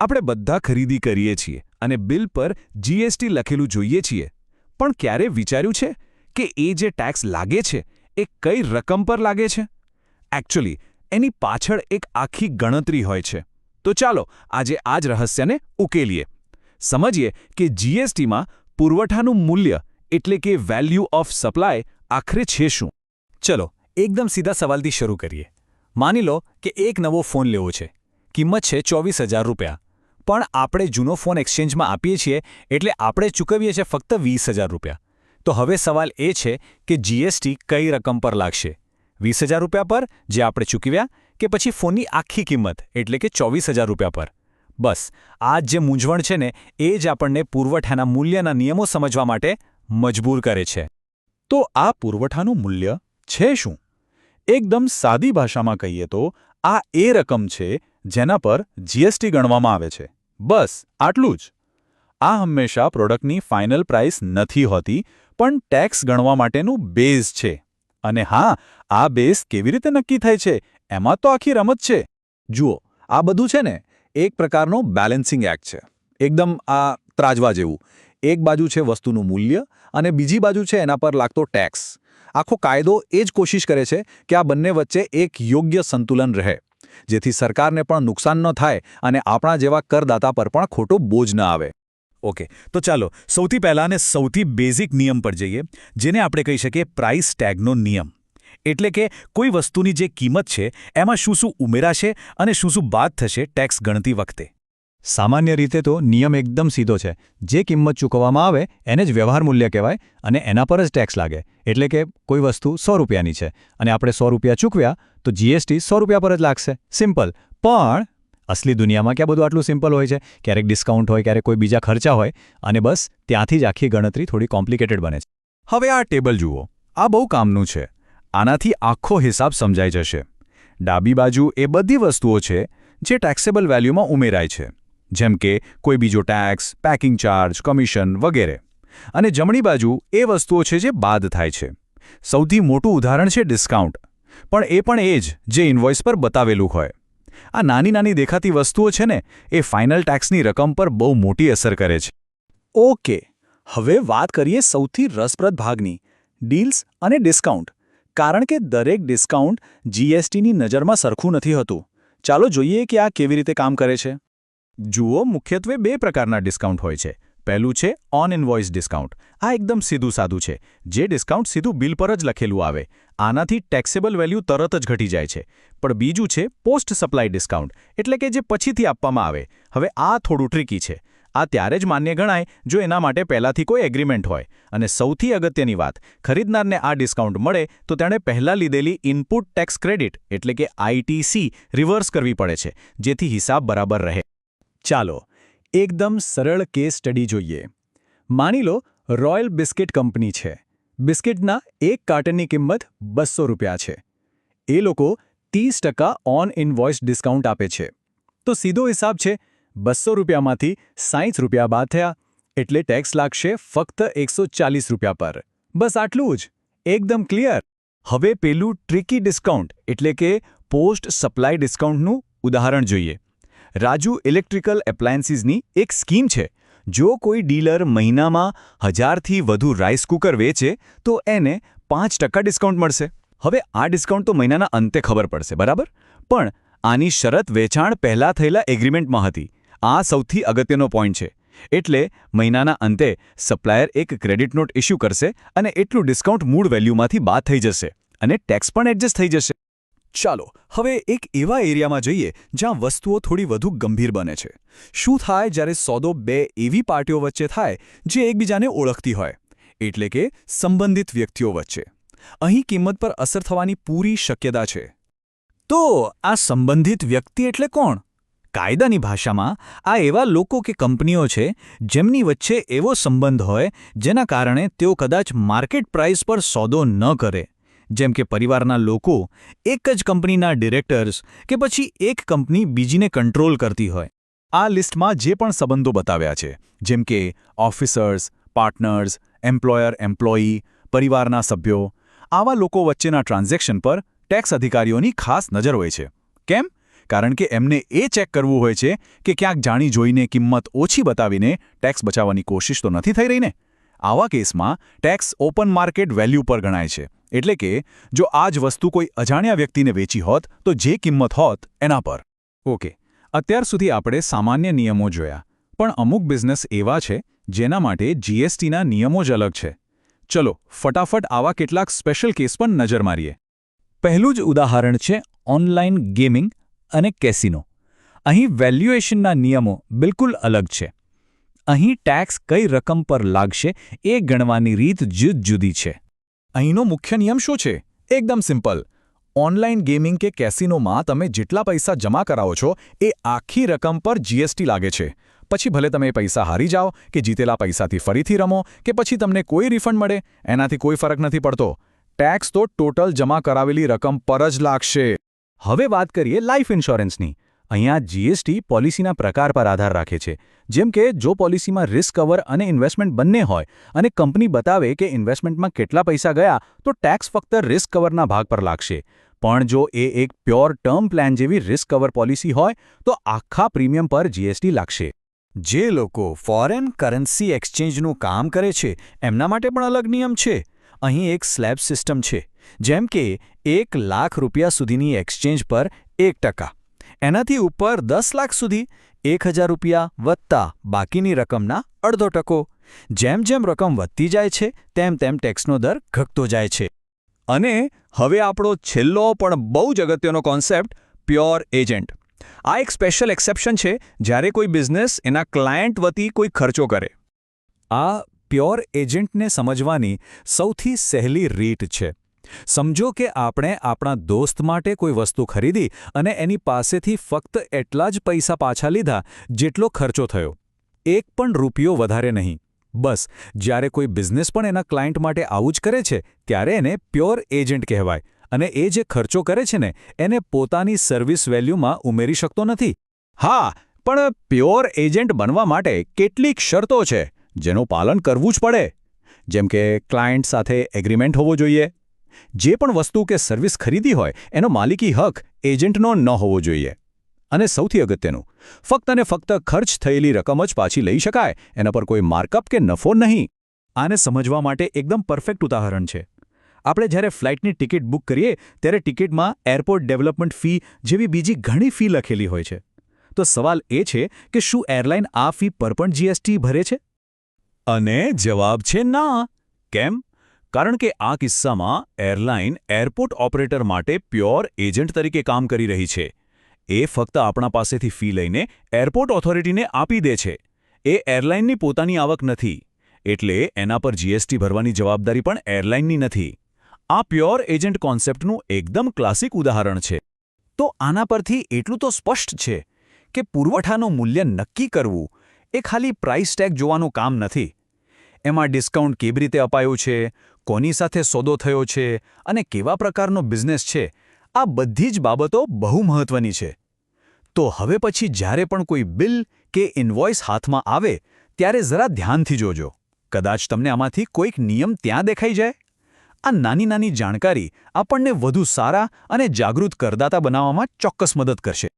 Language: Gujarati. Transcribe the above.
આપણે બધા ખરીદી કરીએ છીએ અને બિલ પર જીએસટી લખેલું જોઈએ છીએ. પણ ક્યારે વિચાર્યું છે કે એ જે ટેક્સ લાગે છે, એ કઈ રકમ પર લાગે છે? એકચ્યુઅલી એની પાછળ એક આખી ગણતરી હોય છે. તો ચાલો આજે આ જ રહસ્યને ઉકેલીએ. સમજીએ કે જીએસટીમાં પુરવઠાનું મૂલ્ય એટલે કે વેલ્યુ ઓફ સપ્લાય આખરે છે શું? ચલો, એકદમ સીધા સવાલથી શરૂ કરીએ. માની લો કે એક નવો ફોન લેવો છે. કિંમત છે ચોવીસ રૂપિયા. પણ આપણે જૂનો ફોન એક્સચેન્જમાં આપીએ છીએ એટલે આપણે ચૂકવીએ છીએ ફક્ત વીસ હજાર રૂપિયા. તો હવે સવાલ એ છે કે જીએસટી કઈ રકમ પર લાગશે? વીસ હજાર રૂપિયા પર, જે આપણે ચૂકવ્યા, કે પછી ફોનની આખી કિંમત, એટલે કે ચોવીસ હજાર રૂપિયા પર? બસ, આ જે મૂંઝવણ છે ને, એ જ આપણને પુરવઠાના મૂલ્યના નિયમો સમજવા માટે મજબૂર કરે છે. તો આ પુરવઠાનું મૂલ્ય છે શું? એકદમ સાદી ભાષામાં કહીએ તો, આ એ રકમ છે જેના પર જીએસટી ગણવામાં આવે છે. બસ, આટલું જ. આ હંમેશા પ્રોડક્ટની ફાઇનલ પ્રાઇસ નથી હોતી, પણ ટેક્સ ગણવા માટેનું બેઝ છે. અને હા, આ બેઝ કેવી રીતે નક્કી થાય છે, એમાં તો આખી રમત છે. જુઓ, આ બધું છે ને, એક પ્રકારનો બેલેન્સિંગ એક્ટ છે. એકદમ આ ત્રાજવા જેવું. એક બાજુ છે વસ્તુનું મૂલ્ય અને બીજી બાજુ છે એના પર લાગતો ટેક્સ. આખો કાયદો એ જ કોશિશ કરે છે કે આ બંને વચ્ચે એક યોગ્ય સંતુલન રહે. જેથી સરકારને પણ નુકસાન ન થાય અને આપણા જેવા કરદાતા પર પણ ખોટો બોજ ન આવે. ઓકે, તો ચાલો સૌથી પહેલાં અને સૌથી બેઝિક નિયમ પર જઈએ, જેને આપણે કહી શકીએ પ્રાઇસ ટેગનો નિયમ. એટલે કે કોઈ વસ્તુની જે કિંમત છે, એમાં શું શું ઉમેરાશે અને શું શું બાદ થશે ટેક્સ ગણતી વખતે. સામાન્ય રીતે તો નિયમ એકદમ સીધો છે. જે કિંમત ચૂકવવામાં આવે, એને જ વ્યવહાર મૂલ્ય કહેવાય અને એના પર જ ટેક્સ લાગે. એટલે કે કોઈ વસ્તુ સો રૂપિયાની છે. અને આપણે સો રૂપિયા ચૂકવ્યા તો જીએસટી સો રૂપિયા પર જ લાગશે. સિમ્પલ પણ અસલી દુનિયામાં ક્યાં બધું આટલું સિમ્પલ હોય છે? ક્યારેક ડિસ્કાઉન્ટ હોય, ક્યારેક કોઈ બીજા ખર્ચા હોય, અને બસ ત્યાંથી જ આખી ગણતરી થોડી કોમ્પ્લિકેટેડ બને છે. હવે આ ટેબલ જુઓ. આ બહુ કામનું છે. આનાથી આખો હિસાબ સમજાઈ જશે. ડાબી બાજુ એ બધી વસ્તુઓ છે જે ટેક્સેબલ વેલ્યુમાં ઉમેરાય છે. જેમ કે કોઈ બીજો ટેક્સ પેકિંગ ચાર્જ કમિશન વગેરે. અને જમણી બાજુ એ વસ્તુઓ છે જે બાદ થાય છે. સૌથી મોટું ઉદાહરણ છે ડિસ્કાઉન્ટ પણ એ પણ એ જ જે ઇન્વોઇસ પર બતાવેલું હોય. આ નાની નાની દેખાતી વસ્તુઓ છે ને, એ ફાઇનલ ટેક્સની રકમ પર બહુ મોટી અસર કરે છે. ઓકે હવે વાત કરીએ સૌથી રસપ્રદ ભાગની ડીલ્સ અને ડિસ્કાઉન્ટ કારણ કે દરેક ડિસ્કાઉન્ટ જીએસટીની નજરમાં સરખું નથી હોતું. ચાલો જોઈએ કે આ કેવી રીતે કામ કરે છે. જુઓ, મુખ્યત્વે બે પ્રકારના ડિસ્કાઉન્ટ હોય છે. પહેલું છે ઓન ઇનવોઇસ ડિસ્કાઉન્ટ આ એકદમ સીધું સાદું છે. જે ડિસ્કાઉન્ટ સીધું બિલ પર જ લખેલું આવે. આનાથી ટેક્સેબલ વેલ્યુ તરત જ ઘટી જાય છે. પણ બીજું છે પોસ્ટ સપ્લાય ડિસ્કાઉન્ટ એટલે કે જે પછીથી આપવામાં આવે. હવે આ થોડું ટ્રિકી છે. આ ત્યારે જ માન્ય ગણાય જો એના માટે પહેલાથી કોઈ એગ્રીમેન્ટ હોય. અને સૌથી અગત્યની વાત, ખરીદનારને આ ડિસ્કાઉન્ટ મળે તો તેણે પહેલાં લીધેલી ઇનપુટ ટેક્સ ક્રેડિટ એટલે કે આઈટીસી રિવર્સ કરવી પડે છે, જેથી હિસાબ બરાબર રહે. ચાલો એકદમ સરળ કેસ સ્ટડી જોઈએ. માની લો, રોયલ બિસ્કિટ કંપની છે. બિસ્કિટના એક કાર્ટનની કિંમત બસો રૂપિયા છે. એ લોકો ત્રીસ ઓન ઇનવોઇસ ડિસ્કાઉન્ટ આપે છે. તો સીધો હિસાબ છે, બસો રૂપિયામાંથી સાહીઠ રૂપિયા બાદ થયા, એટલે ટેક્સ લાગશે ફક્ત એકસો રૂપિયા પર. બસ આટલું જ. એકદમ ક્લિયર. હવે પેલું ટ્રિકી ડિસ્કાઉન્ટ, એટલે કે પોસ્ટ સપ્લાય ડિસ્કાઉન્ટનું ઉદાહરણ જોઈએ. રાજુ ઇલેક્ટ્રિકલ એપ્લાયન્સીસની એક સ્કીમ છે. જો કોઈ ડીલર મહિનામાં હજારથી વધુ રાઈસ કુકર વેચે, તો એને પાંચ ડિસ્કાઉન્ટ મળશે. હવે આ ડિસ્કાઉન્ટ તો મહિનાના અંતે ખબર પડશે, બરાબર? પણ આની શરત વેચાણ પહેલાં થયેલા એગ્રીમેન્ટમાં હતી. આ સૌથી અગત્યનો પોઈન્ટ છે. એટલે મહિનાના અંતે સપ્લાયર એક ક્રેડિટ નોટ ઇસ્યુ કરશે અને એટલું ડિસ્કાઉન્ટ મૂળ વેલ્યુમાંથી બાદ થઈ જશે અને ટેક્સ પણ એડજસ્ટ થઈ જશે. ચાલો, હવે એક એવા એરિયામાં જઈએ જ્યાં વસ્તુઓ થોડી વધુ ગંભીર બને છે. શું થાય જ્યારે સોદો બે એવી પાર્ટીઓ વચ્ચે થાય જે એકબીજાને ઓળખતી હોય? એટલે કે સંબંધિત વ્યક્તિઓ વચ્ચે. અહીં કિંમત પર અસર થવાની પૂરી શક્યતા છે. તો આ સંબંધિત વ્યક્તિ એટલે કોણ? કાયદાની ભાષામાં આ એવા લોકો કે કંપનીઓ છે જેમની વચ્ચે એવો સંબંધ હોય જેના કારણે તેઓ કદાચ માર્કેટ પ્રાઇસ પર સોદો ન કરે. જેમ કે પરિવારના લોકો, એક જ કંપનીના ડિરેક્ટર્સ કે પછી એક કંપની બીજીને કંટ્રોલ કરતી હોય. આ લિસ્ટમાં જે પણ સંબંધો બતાવ્યા છે, જેમ કે ઓફિસર્સ, પાર્ટનર્સ, એમ્પ્લોયર, એમ્પ્લોયી, પરિવારના સભ્યો, આવા લોકો વચ્ચેના ટ્રાન્ઝેક્શન પર ટેક્સ અધિકારીઓની ખાસ નજર હોય છે. કેમ? કારણ કે એમને એ ચેક કરવું હોય છે કે ક્યાંક જાણી જોઈને કિંમત ઓછી બતાવીને ટેક્સ બચાવવાની કોશિશ તો નથી થઈ રહીને આવા કેસમાં ટેક્સ ઓપન માર્કેટ વેલ્યુ પર ગણાય છે. એટલે કે, જો આ જ વસ્તુ કોઈ અજાણ્યા વ્યક્તિને વેચી હોત, તો જે કિંમત હોત એના પર. ઓકે, અત્યાર સુધી આપણે સામાન્ય નિયમો જોયા. પણ અમુક બિઝનેસ એવા છે, જેના માટે જીએસટીના નિયમો જ અલગ છે. ચલો, ફટાફટ આવા કેટલાક સ્પેશિયલ કેસ પર નજર મારીએ. પહેલું જ ઉદાહરણ છે ઓનલાઈન ગેમિંગ અને કેસિનો. અહીં વેલ્યુએશનના નિયમો બિલકુલ અલગ છે. અહીં ટેક્સ કઈ રકમ પર લાગશે એ ગણવાની રીત જુદ જુદી છે. અહીંનો મુખ્ય નિયમ શું છે? એકદમ સિમ્પલ. ઓનલાઈન ગેમિંગ કે કેસિનોમાં તમે જેટલા પૈસા જમા કરાવો છો, એ આખી રકમ પર જીએસટી લાગે છે. પછી ભલે તમે પૈસા હારી જાઓ કે જીતેલા પૈસાથી ફરીથી રમો કે પછી તમને કોઈ રિફંડ મળે, એનાથી કોઈ ફરક નથી પડતો. ટેક્સ તો ટોટલ જમા કરાવેલી રકમ પર જ લાગશે. હવે વાત કરીએ લાઇફ ઇન્સ્યોરન્સની. અહીંયા જીએસટી પોલિસીના પ્રકાર પર આધાર રાખે છે. જેમ કે, જો પોલિસીમાં રિસ્ક કવર અને ઇન્વેસ્ટમેન્ટ બંને હોય અને કંપની બતાવે કે ઇન્વેસ્ટમેન્ટમાં કેટલા પૈસા ગયા, તો ટેક્સ ફક્ત રિસ્ક કવરના ભાગ પર લાગશે. પણ જો એ એક પ્યોર ટર્મ પ્લાન જેવી રિસ્ક કવર પોલિસી હોય, તો આખા પ્રીમિયમ પર જીએસટી લાગશે. જે લોકો ફોરેન કરન્સી એક્સચેન્જનું કામ કરે છે, એમના માટે પણ અલગ નિયમ છે. અહીં એક સ્લેબ સિસ્ટમ છે, જેમ કે, એક લાખ રૂપિયા સુધીની એક્સચેન્જ પર એક ટકા. એનાથી ઉપર દસ લાખ સુધી એક હજાર રૂપિયા વત્તા બાકીની રકમના અડધો ટકો. જેમ જેમ રકમ વધતી જાય છે, તેમ તેમ ટેક્સનો દર ઘટતો જાય છે. અને હવે આપણો છેલ્લો પણ બહુ જ અગત્યનો કોન્સેપ્ટ પ્યોર એજન્ટ આ એક સ્પેશિયલ એક્સેપ્શન છે, જ્યારે કોઈ બિઝનેસ એના ક્લાયન્ટ વતી કોઈ ખર્ચો કરે. આ પ્યોર એજન્ટને સમજવાની સૌથી સહેલી રીત છે. સમજો કે આપણે આપણા દોસ્ત માટે કોઈ વસ્તુ ખરીદી અને એની પાસેથી ફક્ત એટલા જ પૈસા પાછા લીધા જેટલો ખર્ચો થયો. એક પણ રૂપિયો વધારે નહીં. બસ, જ્યારે કોઈ બિઝનેસ પણ એના ક્લાયન્ટ માટે આવું જ કરે છે, ત્યારે એને પ્યોર એજન્ટ કહેવાય અને એ જે ખર્ચો કરે છે ને, એને પોતાની સર્વિસ વેલ્યુમાં ઉમેરી શકતો નથી. હા, પણ પ્યોર એજન્ટ બનવા માટે કેટલીક શરતો છે, જેનું પાલન કરવું જ પડે. જેમ કે ક્લાયન્ટ સાથે એગ્રીમેન્ટ હોવો જોઈએ જે પણ વસ્તુ કે સર્વિસ ખરીદી હોય, એનો માલિકી હક એજન્ટનો ન હોવો જોઈએ. અને સૌથી અગત્યનું, ફક્ત અને ફક્ત ખર્ચ થયેલી રકમ જ પાછી લઈ શકાય, એના પર કોઈ માર્કઅપ કે નફો નહીં. આને સમજવા માટે એકદમ પરફેક્ટ ઉદાહરણ છે. આપણે જ્યારે ફ્લાઇટની ટિકિટ બુક કરીએ, ત્યારે ટિકિટમાં એરપોર્ટ ડેવલપમેન્ટ ફી જેવી બીજી ઘણી ફી લખેલી હોય છે. તો સવાલ એ છે કે શું એરલાઇન આ ફી પર પણ જીએસટી ભરે છે? અને જવાબ છે ના. કેમ? કારણ કે આ કિસ્સામાં એરલાઇન એરપોર્ટ ઓપરેટર માટે પ્યોર એજન્ટ તરીકે કામ કરી રહી છે. એ ફક્ત આપણા પાસેથી ફી લઈને એરપોર્ટ ઓથોરિટીને આપી દે છે. એ એરલાઇનની પોતાની આવક નથી. એટલે એના પર જીએસટી ભરવાની જવાબદારી પણ એરલાઇનની નથી. આ પ્યોર એજન્ટ કોન્સેપ્ટનું એકદમ ક્લાસિક ઉદાહરણ છે. તો આના પરથી એટલું તો સ્પષ્ટ છે કે પુરવઠાનું મૂલ્ય નક્કી કરવું એ ખાલી પ્રાઇસ ટેગ જોવાનું કામ નથી. એમાં ડિસ્કાઉન્ટ કેવી રીતે અપાયું છે? કોની સાથે સોદો થયો છે અને કેવા પ્રકારનો બિઝનેસ છે, આ બધી જ બાબતો બહુ મહત્વની છે. તો હવે પછી જ્યારે પણ કોઈ બિલ કે ઇન્વોઇસ હાથમાં આવે, ત્યારે જરા ધ્યાનથી જોજો. કદાચ તમને આમાંથી કોઈક નિયમ ત્યાં દેખાઈ જાય? આ નાની નાની જાણકારી આપણને વધુ સારા અને જાગૃત કરદાતા બનાવવામાં ચોક્કસ મદદ કરશે.